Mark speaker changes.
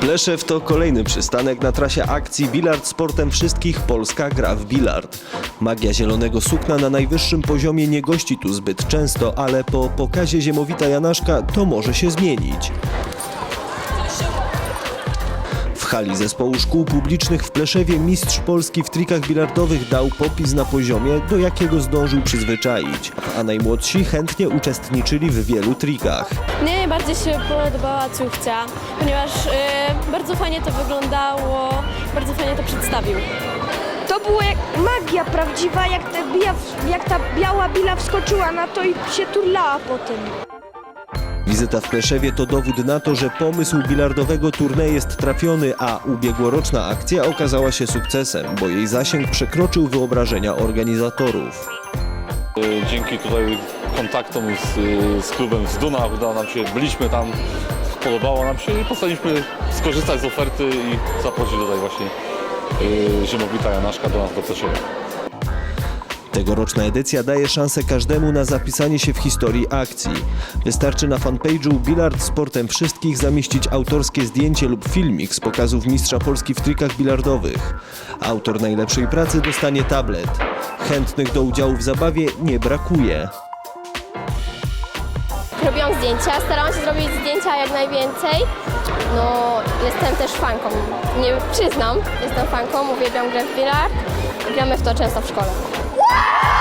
Speaker 1: Pleszew to kolejny przystanek na trasie akcji Bilard Sportem Wszystkich Polska gra w bilard. Magia zielonego sukna na najwyższym poziomie nie gości tu zbyt często, ale po pokazie Ziemowita Janaszka to może się zmienić. W hali zespołu szkół publicznych w Pleszewie mistrz Polski w trikach bilardowych dał popis na poziomie, do jakiego zdążył przyzwyczaić, a najmłodsi chętnie uczestniczyli w wielu trikach.
Speaker 2: Mnie najbardziej się podobała cuchcia, ponieważ y, bardzo fajnie to wyglądało, bardzo fajnie to przedstawił.
Speaker 3: To było jak magia prawdziwa, jak ta, bija, jak ta biała bila wskoczyła na to i się turlała po tym.
Speaker 1: Wizyta w Pleszewie to dowód na to, że pomysł bilardowego turnieju jest trafiony, a ubiegłoroczna akcja okazała się sukcesem, bo jej zasięg przekroczył wyobrażenia organizatorów.
Speaker 4: Y, Dzięki tutaj kontaktom z, z klubem z Duna udało nam się, byliśmy tam, podobało nam się i postaniliśmy skorzystać z oferty i zaprosić tutaj właśnie y, Ziemowita Janaszka do nas do Pleszewa.
Speaker 1: Tegoroczna edycja daje szansę każdemu na zapisanie się w historii akcji. Wystarczy na fanpage'u Bilard Sportem Wszystkich zamieścić autorskie zdjęcie lub filmik z pokazów mistrza Polski w trikach bilardowych. Autor najlepszej pracy dostanie tablet. Chętnych do udziału w zabawie nie brakuje.
Speaker 5: Robiłam zdjęcia, starałam się zrobić zdjęcia jak najwięcej. No, jestem też fanką. Nie przyznam, jestem fanką, uwielbiam grę w bilard. Gramy w to często w szkole. Woo!